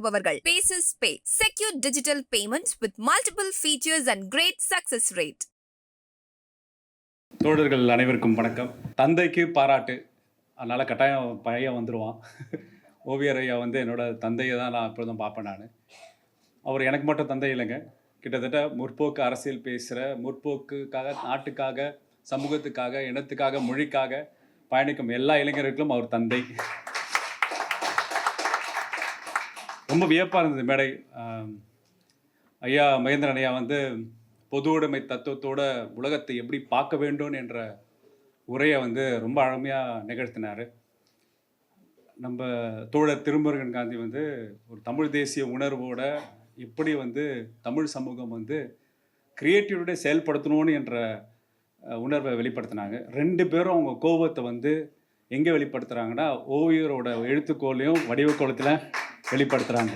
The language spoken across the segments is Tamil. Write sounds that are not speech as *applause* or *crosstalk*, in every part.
வழங்குபவர்கள். Bases pay secure digital payments with multiple features and great success rate தோழர்கள் அனைவருக்கும் வணக்கம். தந்தைக்கு பாராட்டு. அதனால் கட்டாயம் பையன் வந்துடுவான் ஓவியர் ஐயா வந்து என்னோட தந்தையை தான் நான் அப்பொழுதும் பார்ப்பேன் நான். அவர் எனக்கு மட்டும் தந்தை இல்லைங்க. கிட்டத்தட்ட முற்போக்கு அரசியல் பேசுகிற முற்போக்குக்காக நாட்டுக்காக சமூகத்துக்காக இனத்துக்காக மொழிக்காக பயணிக்கும் எல்லா இளைஞர்களுக்கும் அவர் தந்தை. ரொம்ப வியப்பாக இருந்தது மேடை. ஐயா மகேந்திரன் ஐயா வந்து பொது உடைமை தத்துவத்தோட உலகத்தை எப்படி பார்க்க வேண்டும் என்ற உரையை வந்து ரொம்ப அழமையாக நிகழ்த்தினார். நம்ம தோழர் திருமுருகன் காந்தி வந்து ஒரு தமிழ் தேசிய உணர்வோட எப்படி வந்து தமிழ் சமூகம் வந்து கிரியேட்டிவிட்டை செயல்படுத்தணும்னு என்ற உணர்வை வெளிப்படுத்தினாங்க. ரெண்டு பேரும் அவங்க கோபத்தை வந்து எங்கே வெளிப்படுத்துகிறாங்கன்னா ஓவியரோட எழுத்துக்கோலையும் வடிவக்கோலத்தில் வெளிப்படுத்துகிறாங்க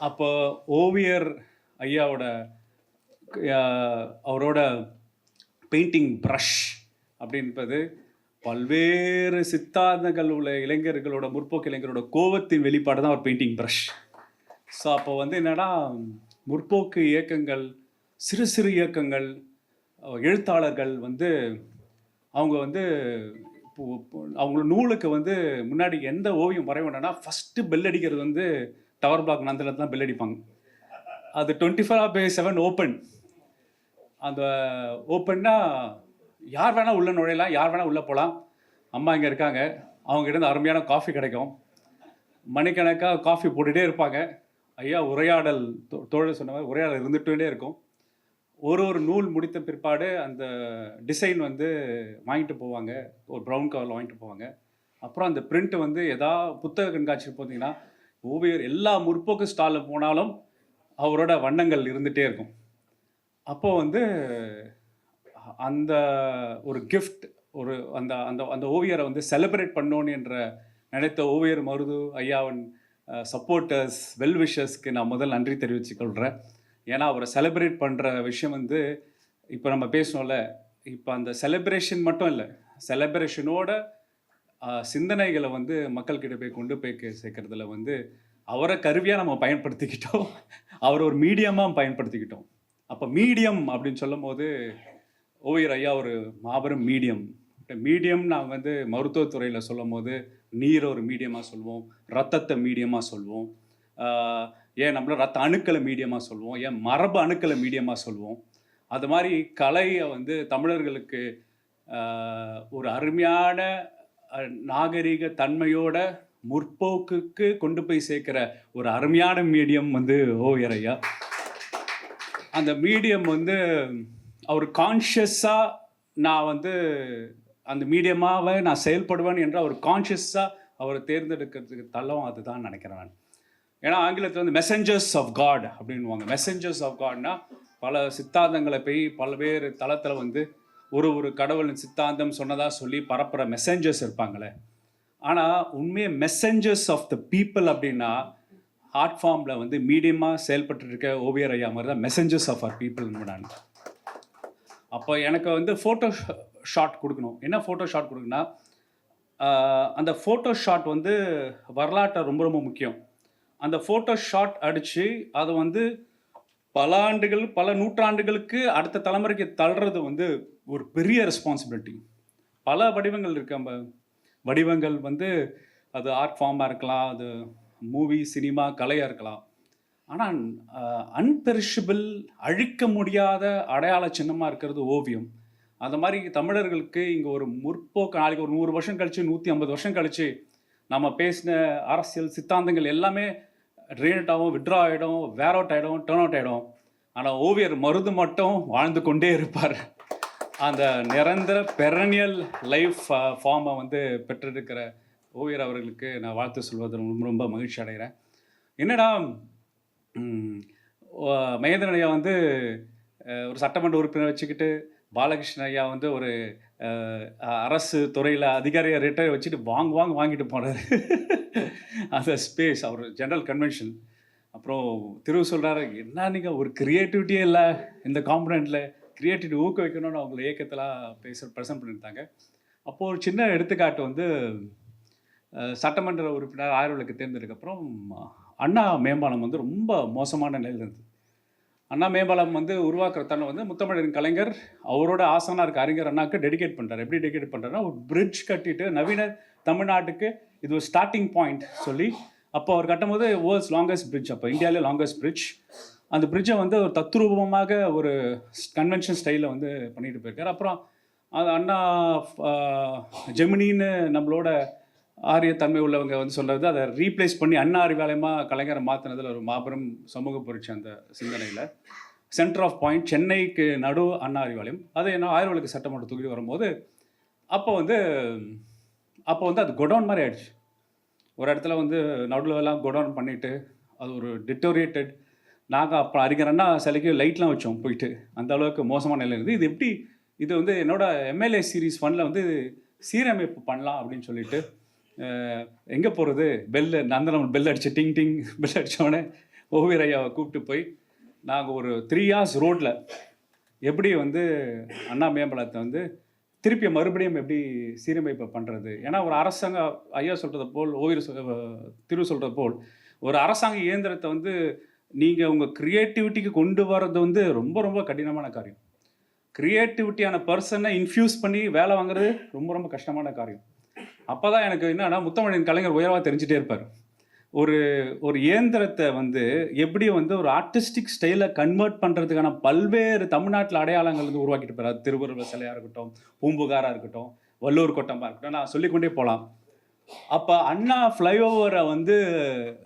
அப்போ ஓவியர் ஐயாவோட அவரோட பெயிண்டிங் ப்ரஷ் அப்படின்றது பல்வேறு சித்தாந்தங்கள் உள்ள இளைஞர்களோட முற்போக்கு இளைஞரோட கோபத்தின் வெளிப்பாடு தான் ஒரு பெயிண்டிங் ப்ரஷ் ஸோ அப்போ வந்து என்னன்னா முற்போக்கு இயக்கங்கள் சிறு சிறு இயக்கங்கள் எழுத்தாளர்கள் வந்து அவங்க வந்து அவங்க நூலுக்கு வந்து முன்னாடி எந்த ஓவியம் வரைய வேண்டாம்னா ஃபஸ்ட்டு பெல் அடிக்கிறது வந்து டவர் பிளாக் நந்தில் தான் பெல் அடிப்பாங்க. அது twenty four by seven open அந்த ஓப்பன்னா யார் வேணால் உள்ளே நுழையலாம் யார் வேணால் உள்ளே போகலாம். அம்மா இங்கே இருக்காங்க. அவங்க அருமையான காஃபி கிடைக்கும். மணிக்கணக்காக காஃபி போட்டுகிட்டே இருப்பாங்க. ஐயா உரையாடல் தோ- தோழர் சொன்ன மாதிரி உரையாடல் இருந்துகிட்டே இருக்கும். ஒரு ஒரு நூல் முடித்த பிற்பாடு அந்த டிசைன் வந்து வாங்கிட்டு போவாங்க. ஒரு ப்ரௌன் கவரில் வாங்கிட்டு போவாங்க. அப்புறம் அந்த பிரிண்ட் வந்து எதா புத்தக கண்காட்சி பார்த்தீங்கன்னா ஓவியர் எல்லா முற்போக்கு ஸ்டாலில் போனாலும் அவரோட வண்ணங்கள் இருந்துகிட்டே இருக்கும். அப்போது வந்து அந்த ஒரு கிஃப்ட் ஒரு அந்த அந்த அந்த ஓவியரை வந்து செலிப்ரேட் பண்ணோன்னு என்ற நினைத்த ஓவியர் மருது ஐயாவின் சப்போர்ட்டர்ஸ் வெல்விஷர்ஸ்க்கு நான் முதல் நன்றி தெரிவித்துக் கொள்கிறேன் ஏன்னா அவரை செலிப்ரேட் பண்ணுற விஷயம் வந்து இப்போ நம்ம பேசணும்ல இப்போ அந்த செலிப்ரேஷன் மட்டும் இல்லை செலிப்ரேஷனோட சிந்தனைகளை வந்து மக்கள்கிட்ட போய் கொண்டு போய் சேர்க்குறதுல வந்து அவரை கருவியாக நம்ம பயன்படுத்திக்கிட்டோம். *laughs* அவர் ஒரு மீடியமாக பயன்படுத்திக்கிட்டோம். அப்போ மீடியம் அப்படின்னு சொல்லும்போது ஓவியர் ஐயா ஒரு மாபெரும் மீடியம் மீடியம் நான் வந்து மருத்துவத்துறையில் சொல்லும் போது நீரை ஒரு மீடியமாக சொல்லுவோம் ரத்தத்தை மீடியமாக சொல்லுவோம். ஏன் நம்மள ரத்த அணுக்களை மீடியமாக சொல்லுவோம்? ஏன் மரபு அணுக்களை மீடியமாக சொல்லுவோம்? அது மாதிரி கலையை வந்து தமிழர்களுக்கு ஒரு அருமையான நாகரீக நாகரிக தன்மையோட முற்போக்குக்கு கொண்டு போய் சேர்க்குற ஒரு அருமையான மீடியம் வந்து ஓவியரையா. அந்த மீடியம் வந்து அவர் கான்ஷியஸாக நான் வந்து அந்த மீடியமாகவே நான் செயல்படுவேன் என்ற அவர் கான்ஷியஸாக அவர் தேர்ந்தெடுக்கிறதுக்கு தள்ளம் அதுதான் நினைக்கிறேன் நான். ஏன்னா ஆங்கிலத்தில் வந்து மெசஞ்சர்ஸ் ஆஃப் காட் அப்படின்வாங்க மெசஞ்சர்ஸ் ஆஃப் காட்னா பல சித்தாந்தங்களை போய் பல்வேறு தளத்தில் வந்து ஒரு ஒரு கடவுளின் சித்தாந்தம் சொன்னதாக சொல்லி பரப்புகிற மெசஞ்சர்ஸ் இருப்பாங்களே. ஆனால் உண்மையை மெசஞ்சர்ஸ் ஆஃப் த பீப்புள் அப்படின்னா ஆர்ட் ஃபார்மில் வந்து மீடியமாக செயல்பட்டு இருக்க ஓவியர் ஐயா மாதிரி தான் மெசஞ்சர்ஸ் ஆஃப் ஆர் பீப்புள் நான். அப்போ எனக்கு வந்து ஃபோட்டோ ஷாட் கொடுக்கணும். என்ன ஃபோட்டோ ஷாட் கொடுக்குன்னா அந்த ஃபோட்டோ ஷாட் வந்து வரலாற்றை ரொம்ப ரொம்ப முக்கியம். அந்த ஃபோட்டோ ஷாட் அடித்து அதை வந்து பல ஆண்டுகள் பல நூற்றாண்டுகளுக்கு அடுத்த தலைமுறைக்கு தள்ளுறது வந்து ஒரு பெரிய ரெஸ்பான்சிபிலிட்டி பல வடிவங்கள் இருக்கு. நம்ம வடிவங்கள் வந்து அது ஆர்ட் ஃபார்மாக இருக்கலாம் அது மூவி சினிமா கலையாக இருக்கலாம். ஆனால் அன்பெரிஷபிள் அழிக்க முடியாத அடையாள சின்னமாக இருக்கிறது ஓவியம். அந்த மாதிரி தமிழர்களுக்கு இங்கே ஒரு முற்போக்கு நாளைக்கு ஒரு நூறு வருஷம் கழித்து நூற்றி ஐம்பது வருஷம் கழித்து நம்ம பேசின அரசியல் சித்தாந்தங்கள் எல்லாமே ட்ரெயினட் ஆகும் விட்ரா ஆகிடும் வேர் அவுட் ஆகிடும் டேர்ன் அவுட் ஆகிடும் ஆனால் ஓவியர் மருது மட்டும் வாழ்ந்து கொண்டே இருப்பார். அந்த நிரந்தர பெரனியல் லைஃப் ஃபார்மை வந்து பெற்றிருக்கிற ஓவியர் அவர்களுக்கு நான் வாழ்த்து சொல்வது ரொம்ப ரொம்ப மகிழ்ச்சி அடைகிறேன். என்னடா மகேந்திரன் ஐயா வந்து ஒரு சட்டமன்ற உறுப்பினர் வச்சுக்கிட்டு பாலகிருஷ்ணன் ஐயா வந்து ஒரு அரசு துறையில் அதிகாரியை ரிட்டையர் வச்சுட்டு வாங்க வாங்க வாங்கிட்டு போனார் அந்த ஸ்பேஸ் அவர் ஜென்ரல் கன்வென்ஷன் அப்புறம் திரு சொல்கிறாரு என்ன நீங்கள் ஒரு க்ரியேட்டிவிட்டியே இல்லை. இந்த காம்பனண்ட்டில் க்ரியேட்டிவிட்டி ஊக்குவிக்கணும்னு அவங்கள இயக்கத்தெல்லாம் பேச ப்ரெசென்ட் பண்ணியிருந்தாங்க. அப்போது ஒரு சின்ன எடுத்துக்காட்டு வந்து சட்டமன்ற உறுப்பினர் ஆயுர்வலுக்கு தேர்ந்ததுக்கப்புறம் அண்ணா மேம்பாலம் வந்து ரொம்ப மோசமான நிலையில் இருந்தது. அண்ணா மேம்பாலம் வந்து உருவாக்குற தன்னை வந்து முத்தமிழரின் கலைஞர் அவரோட ஆசானா இருக்க அறிஞர் அண்ணாக்கு டெடிகேட் பண்ணுறாரு எப்படி டெடிகேட் பண்ணுறாருன்னா ஒரு பிரிட்ஜ் கட்டிட்டு நவீன தமிழ்நாட்டுக்கு இது ஒரு ஸ்டார்டிங் பாயிண்ட் சொல்லி அப்போ அவர் கட்டும்போது வேர்ல்ட்ஸ் லாங்கஸ்ட் பிரிட்ஜ் அப்போ இந்தியாவிலே லாங்கஸ்ட் பிரிட்ஜ் அந்த பிரிட்ஜை வந்து ஒரு தத்ரூபமாக ஒரு கன்வென்ஷன் ஸ்டைலில் வந்து பண்ணிட்டு போயிருக்காரு. அப்புறம் அது அண்ணா ஜெமினின்னு நம்மளோட ஆரியத்தன்மை உள்ளவங்க வந்து சொல்கிறது அதை ரீப்ளேஸ் பண்ணி அண்ணா அறிவாலயமாக கலைஞரை மாற்றினதில் ஒரு மாபெரும் சமூக புரட்சி அந்த சிந்தனையில். சென்டர் ஆஃப் பாயிண்ட் சென்னைக்கு நடு அண்ணா அது என்ன ஆயிரவளுக்கு சட்டமன்ற தொகுதி வரும்போது அப்போ வந்து அப்போ வந்து அது கொடவுன் மாதிரி ஆயிடுச்சு. ஒரு இடத்துல வந்து நடுவில் எல்லாம் கொடவுன் பண்ணிவிட்டு அது ஒரு டிட்டோரியேட்டட் நாங்கள் அப்போ அறிஞரன்னா சிலைக்கு லைட்லாம் வச்சோம் போயிட்டு. அந்த அளவுக்கு மோசமான நிலை இருந்து இது எப்படி இது வந்து என்னோட எம்எல்ஏ சீரிஸ் ஃபண்டில் வந்து சீரமைப்பு பண்ணலாம் அப்படின்னு சொல்லிட்டு எங்கே போகிறது பெல்லு நந்தனம் பெல் அடிச்சு டிங் டிங் பெல் அடித்தோடனே ஓவியர் ஐயாவை கூப்பிட்டு போய் நாங்கள் ஒரு த்ரீ ஹார்ஸ் ரோட்டில் எப்படி வந்து அண்ணா மேம்பாலத்தை வந்து திருப்பி மறுபடியும் எப்படி சீரமைப்பு பண்ணுறது ஏன்னா ஒரு அரசாங்க ஐயா சொல்கிறது போல் ஓவியர் சொல் திரு சொல்கிறது போல் ஒரு அரசாங்க இயந்திரத்தை வந்து நீங்கள் உங்கள் க்ரியேட்டிவிட்டிக்கு கொண்டு வர்றது வந்து ரொம்ப ரொம்ப கடினமான காரியம். க்ரியேட்டிவிட்டியான பர்சனை இன்ஃப்யூஸ் பண்ணி வேலை வாங்குறது ரொம்ப ரொம்ப கஷ்டமான காரியம். அப்போ தான் எனக்கு என்னன்னா முத்தமிழின் கலைஞர் உயர்வாக தெரிஞ்சுட்டே இருப்பார். ஒரு ஒரு இயந்திரத்தை வந்து எப்படி வந்து ஒரு ஆர்டிஸ்டிக் ஸ்டைலை கன்வெர்ட் பண்ணுறதுக்கான பல்வேறு தமிழ்நாட்டில் அடையாளங்கள் வந்து உருவாக்கிட்டு போகிறார் திருவள்ளுவர் சிலையாக இருக்கட்டும் பூம்புகாராக இருக்கட்டும் வல்லூர் கோட்டமாக இருக்கட்டும் நான் சொல்லிக்கொண்டே போகலாம் அப்போ அண்ணா ஃப்ளைஓவரை வந்து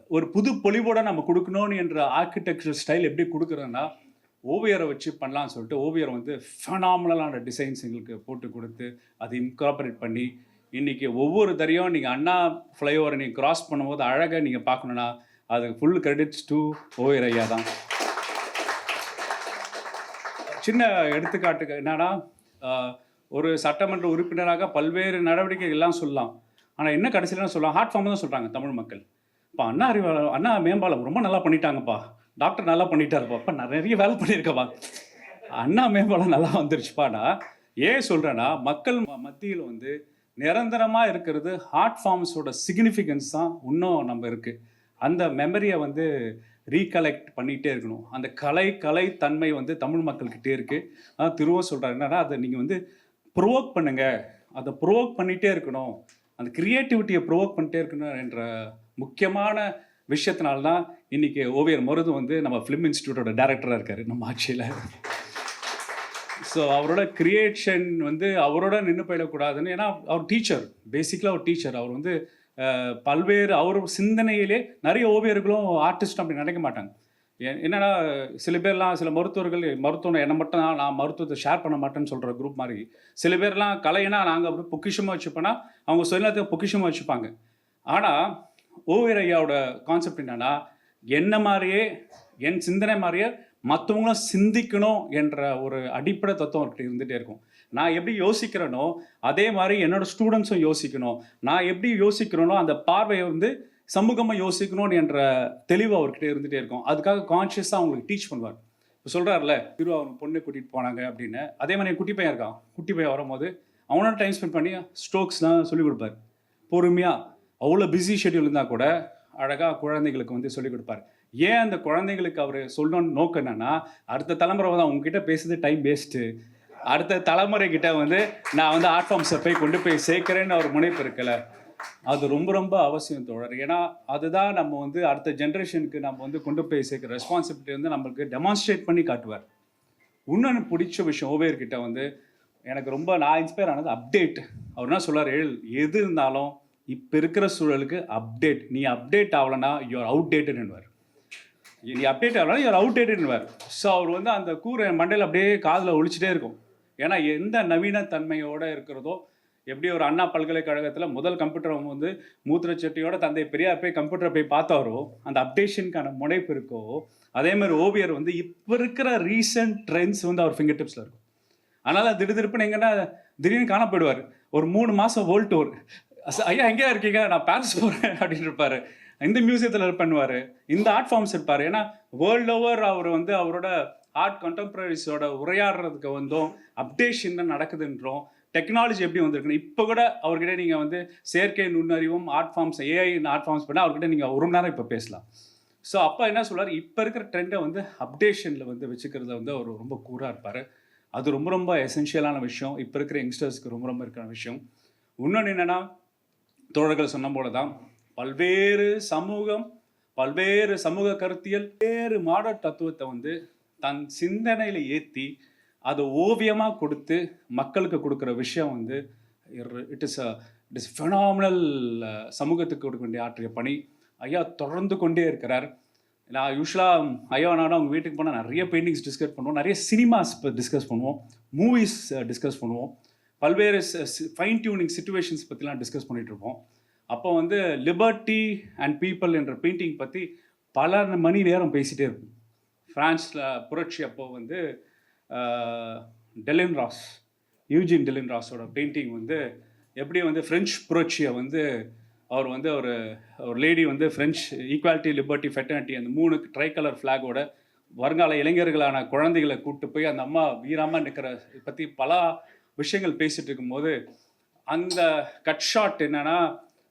ஒரு புது பொலிவோட நம்ம கொடுக்கணும்னு என்ற ஆர்கிடெக்சர் ஸ்டைல் எப்படி கொடுக்குறதுன்னா ஓவியரை வச்சு பண்ணலாம்னு சொல்லிட்டு ஓவியர் வந்து ஃபெனாமினலான டிசைன்ஸ் எங்களுக்கு போட்டு கொடுத்து அதை இன்கார்பரேட் பண்ணி இன்னைக்கு ஒவ்வொரு தரையும் நீங்கள் அண்ணா ஃப்ளைஓவரை நீங்கள் கிராஸ் பண்ணும்போது அழகாக நீங்கள் பார்க்கணுன்னா அதுக்கு ஃபுல் கிரெடிட்ஸ் டு ஓவியர் ஐயா தான். சின்ன எடுத்துக்காட்டுக்கு என்னன்னா ஒரு சட்டமன்ற உறுப்பினராக பல்வேறு நடவடிக்கைகள்லாம் சொல்லலாம். ஆனால் என்ன கடைசியில் சொல்லலாம் ஹார்ட் ஃபார்ம் தான் சொல்கிறாங்க தமிழ் மக்கள். இப்போ அண்ணா அறிவா அண்ணா மேம்பாலம் ரொம்ப நல்லா பண்ணிட்டாங்கப்பா. டாக்டர் நல்லா பண்ணிட்டாருப்பா. அப்போ நிறைய வேலை பண்ணியிருக்கப்பா. அண்ணா மேம்பாலம் நல்லா வந்துருச்சுப்பாடா ஏன் சொல்கிறேன்னா மக்கள் மத்தியில் வந்து நிரந்தரமாக இருக்கிறது. ஹார்ட் ஃபார்ம்ஸோட சிக்னிஃபிகன்ஸ் தான் இன்னும் நம்ம இருக்குது அந்த மெமரியை வந்து ரீகலெக்ட் பண்ணிகிட்டே இருக்கணும். அந்த கலை கலை தன்மை வந்து தமிழ் மக்கள்கிட்டே இருக்குது அதான் திருவம் சொல்கிறார் என்னன்னா அதை நீங்கள் வந்து ப்ரோவோக் பண்ணுங்கள் அதை ப்ரோவோக் பண்ணிகிட்டே இருக்கணும். அந்த க்ரியேட்டிவிட்டியை ப்ரோவோக் பண்ணிட்டே இருக்கணும் என்ற முக்கியமான விஷயத்தினால்தான் தான் ஓவியர் மருது வந்து நம்ம ஃபிலிம் இன்ஸ்டியூட்டோட டேரக்டராக இருக்கார். நம்ம ஆட்சியில். ஸோ அவரோட கிரியேஷன் வந்து அவரோட நின்று போயிடக்கூடாதுன்னு ஏன்னா அவர் டீச்சர் பேசிக்கலாக ஒரு டீச்சர் அவர் வந்து பல்வேறு அவர் சிந்தனையிலே நிறைய ஓவியர்களும் ஆர்டிஸ்ட் அப்படி நினைக்க மாட்டாங்க. என்னடா சில பேர்லாம் சில மருத்துவர்கள் மருத்துவம் என்னை மட்டும் தான் நான் மருத்துவத்தை ஷேர் பண்ண மாட்டேன்னு சொல்கிற குரூப் மாதிரி. சில பேர்லாம் கலைனா நாங்கள் அப்படி பொக்கிஷமாக வச்சுப்போனா அவங்க சுயநலத்துக்கு பொக்கிஷமாக வச்சுப்பாங்க. ஆனால் ஓவியர் ஐயாவோட கான்செப்ட் என்னென்னா என்ன மாதிரியே என் சிந்தனை மாதிரியே மற்றவங்களும் சிந்திக்கணும் என்ற ஒரு அடிப்படை தத்துவம் அவர்கிட்ட இருந்துகிட்டே இருக்கும். நான் எப்படி யோசிக்கிறேனோ அதே மாதிரி என்னோட ஸ்டூடெண்ட்ஸும் யோசிக்கணும். நான் எப்படி யோசிக்கிறேனோ அந்த பார்வையை வந்து சமூகமாக யோசிக்கணும் என்ற தெளிவு அவர்கிட்ட இருந்துகிட்டே இருக்கும். அதுக்காக கான்ஷியஸாக அவங்களுக்கு டீச் பண்ணுவார். இப்போ சொல்கிறார்ல திரு அவங்க பொண்ணு கூட்டிகிட்டு போனாங்க அப்படின்னு. அதே மாதிரி குட்டி பையன் இருக்கான். குட்டி பையன் வரும்போது அவனோட டைம் ஸ்பெண்ட் பண்ணி ஸ்ட்ரோக்ஸ்லாம் சொல்லிக் கொடுப்பார். பொறுமையாக அவ்வளோ பிஸி ஷெட்யூல் இருந்தால் கூட அழகாக குழந்தைகளுக்கு வந்து சொல்லிக் கொடுப்பாரு. ஏன் அந்த குழந்தைங்களுக்கு அவர் சொல்லணும்னு நோக்கம் என்னன்னா அடுத்த தலைமுறை தான் உங்ககிட்ட பேசுறது டைம் வேஸ்ட்டு அடுத்த தலைமுறை கிட்ட வந்து நான் வந்து ஆர்ட் ஃபார்ம்ஸை போய் கொண்டு போய் சேர்க்கிறேன்னு அவர் முனைப்பு இருக்கல அது ரொம்ப ரொம்ப அவசியம் தோழர். ஏன்னா அதுதான் நம்ம வந்து அடுத்த ஜென்ரேஷனுக்கு நம்ம வந்து கொண்டு போய் சேர்க்குற ரெஸ்பான்சிபிலிட்டி வந்து நம்மளுக்கு டெமான்ஸ்ட்ரேட் பண்ணி காட்டுவார். இன்னொன்று பிடிச்ச விஷயம் ஓவியர்கிட்ட வந்து எனக்கு ரொம்ப நான் இன்ஸ்பயர் ஆனது அப்டேட் அவர் என்ன சொல்லார் எழு எது இருந்தாலும் இப்போ இருக்கிற சூழலுக்கு அப்டேட் நீ அப்டேட் ஆகலைன்னா யூஆர் அவுட் நீ அப்டேட் ஆகலாம் இவர் அவுட் டேட்டட்னுவார் ஸோ அவர் வந்து அந்த கூரை மண்டையில் அப்படியே காதில் ஒழிச்சிட்டே இருக்கும். ஏன்னா எந்த நவீன தன்மையோடு இருக்கிறதோ எப்படி ஒரு அண்ணா பல்கலைக்கழகத்தில் முதல் கம்ப்யூட்டர் வந்து மூத்திரச்சட்டியோட தந்தை பெரியார் போய் கம்ப்யூட்டரை போய் பார்த்தாரோ அந்த அப்டேஷனுக்கான முனைப்பு இருக்கோ அதே மாதிரி ஓவியர் வந்து இப்போ இருக்கிற ரீசன்ட் ட்ரெண்ட்ஸ் வந்து அவர் ஃபிங்கர் டிப்ஸில் இருக்கும். அதனால் திடீர்னு எங்கன்னா திடீர்னு காண போயிடுவார் ஒரு மூணு மாதம் ஓல்ட் டூர் ஐயா எங்கேயா இருக்கீங்க? நான் பாரிஸ் போகிறேன் அப்படின்னு இருப்பார். இந்த மியூசியத்தில் பண்ணுவார். இந்த ஆர்ட் ஃபார்ம்ஸ் இருப்பார். ஏன்னா வேர்ல்ட் ஓவர் அவர் வந்து அவரோட ஆர்ட் கண்டெம்பரரிஸோட உரையாடுறதுக்கு வந்தும் அப்டேஷன் நடக்குதுன்றோம். டெக்னாலஜி எப்படி வந்திருக்குன்னு இப்போ கூட அவர்கிட்ட நீங்கள் வந்து செயற்கை நுண்ணறிவும் art forms AI art forms பண்ணால் அவர்கிட்ட நீங்கள் ஒரு மணி நேரம் இப்போ பேசலாம். ஸோ அப்பா என்ன சொல்வார் இப்போ இருக்கிற ட்ரெண்டை வந்து அப்டேஷனில் வந்து வச்சுக்கிறத வந்து அவர் ரொம்ப கூறாக இருப்பார். அது ரொம்ப ரொம்ப எசென்ஷியலான விஷயம். இப்போ இருக்கிற யங்ஸ்டர்ஸ்க்கு ரொம்ப ரொம்ப இருக்கிற விஷயம். இன்னொன்று என்னென்னா தோழர்கள் சொன்ன போல தான் பல்வேறு சமூகம் பல்வேறு சமூக கருத்தியல் வேறு மாடல் தத்துவத்தை வந்து தன் சிந்தனையில் ஏற்றி அதை ஓவியமாக கொடுத்து மக்களுக்கு கொடுக்குற விஷயம் வந்து it is it is phenomenal சமூகத்துக்கு கொடுக்க வேண்டிய ஆற்றிய பணி. ஐயா தொடர்ந்து கொண்டே இருக்கிறார். நான் யூஸ்வலாக ஐயா நான் அவங்க வீட்டுக்கு போனால் நிறைய பெயிண்டிங்ஸ் டிஸ்கஸ் பண்ணுவோம். நிறைய சினிமாஸ் டிஸ்கஸ் பண்ணுவோம். மூவிஸ் டிஸ்கஸ் பண்ணுவோம். பல்வேறு ஃபைன் டியூனிங் சுச்சுவேஷன்ஸ் பற்றிலாம் டிஸ்கஸ் பண்ணிகிட்ருப்போம் இருப்போம். அப்போ வந்து லிபர்ட்டி அண்ட் பீப்புள் என்ற பெயிண்டிங் பற்றி பல மணி நேரம் பேசிகிட்டே இருக்கும் ஃப்ரான்ஸில் புரட்சி அப்போ வந்து டெலின் ராஸ் யூஜின் டெலின் ராஸோட பெயிண்டிங் வந்து எப்படி வந்து ஃப்ரெஞ்ச் புரட்சியை வந்து அவர் வந்து ஒரு ஒரு லேடி வந்து ஃப்ரெஞ்ச் ஈக்குவாலிட்டி லிபர்ட்டி ஃபெட்டர்னிட்டி அந்த மூணு ட்ரை கலர் ஃப்ளாகோட வருங்கால இளைஞர்களான குழந்தைகளை கூப்பிட்டு போய் அந்த அம்மா வீராமல் நிற்கிற பற்றி பல விஷயங்கள் பேசிகிட்டு இருக்கும்போது அந்த கட் ஷாட் என்னன்னா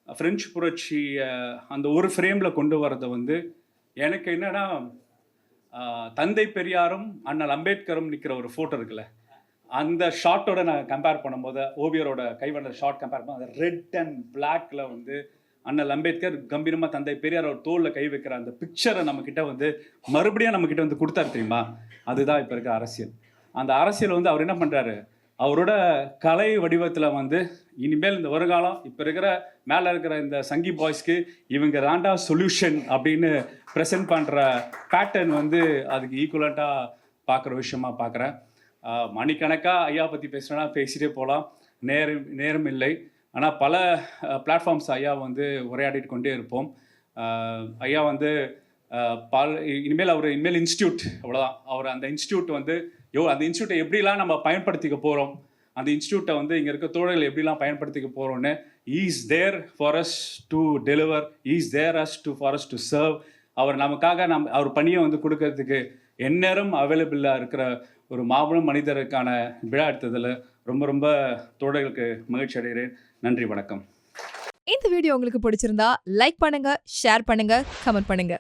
ஃப்ரெஞ்சு புரட்சியை அந்த ஒரு ஃப்ரேமில் கொண்டு வரதை வந்து எனக்கு என்னன்னா தந்தை பெரியாரும் அண்ணல் அம்பேத்கரும் நிற்கிற ஒரு ஃபோட்டோ இருக்குல்ல அந்த ஷாட்டோட நான் கம்பேர் பண்ணும்போது ஓவியரோட கைவண்ண ஷாட் கம்பேர் பண்ணும்போது ரெட் அண்ட் பிளாக்ல வந்து அண்ணல் அம்பேத்கர் கம்பீரமாக தந்தை பெரியார் அவர் தோளில் கை வைக்கிற அந்த பிக்சரை நம்மக்கிட்ட வந்து மறுபடியும் நம்மக்கிட்ட வந்து கொடுத்தாரு தெரியுமா? அதுதான் இப்போ இருக்க அரசியல். அந்த அரசியல் வந்து அவர் என்ன பண்ணுறாரு அவரோட கலை வடிவத்தில் வந்து இனிமேல் இந்த வருங்காலம் இப்போ இருக்கிற மேலே இருக்கிற இந்த சங்கி பாய்ஸ்க்கு இவங்க தாண்டா சொல்யூஷன் அப்படின்னு ப்ரெசென்ட் பண்ணுற பேட்டர்ன் வந்து அதுக்கு ஈக்குவலண்ட்டாக பார்க்குற விஷயமா பார்க்குறேன் மணிக்கணக்காக ஐயா பற்றி பேசுனா பேசிகிட்டே போகலாம் நேரம் நேரம் இல்லை. ஆனால் பல பிளாட்ஃபார்ம்ஸ் ஐயா வந்து உரையாடிட்டு கொண்டே இருப்போம். ஐயா வந்து ஆஹ் பல இனிமேல் அவர் இனிமேல் இன்ஸ்டியூட் அவ்வளோதான் அவர் அந்த இன்ஸ்டியூட் வந்து யோ அந்த இன்ஸ்டியூட்டை எப்படிலாம் நம்ம பயன்படுத்திக்க போகிறோம் அந்த இன்ஸ்டியூட்டை வந்து இங்கே இருக்க தோழர்கள் எப்படிலாம் பயன்படுத்திக்க போகிறோன்னு is there for us to deliver is there us to for us to serve அவர் நமக்காக நம் அவர் பணியை வந்து கொடுக்கறதுக்கு எந்நேரம் அவைலபிளாக இருக்கிற ஒரு மாபெரும் மனிதருக்கான விழா எடுத்ததில் ரொம்ப ரொம்ப தோழர்களுக்கு மகிழ்ச்சி அடைகிறேன். நன்றி வணக்கம். இந்த வீடியோ உங்களுக்கு பிடிச்சிருந்தா லைக் பண்ணுங்க ஷேர் பண்ணுங்க கமெண்ட் பண்ணுங்க.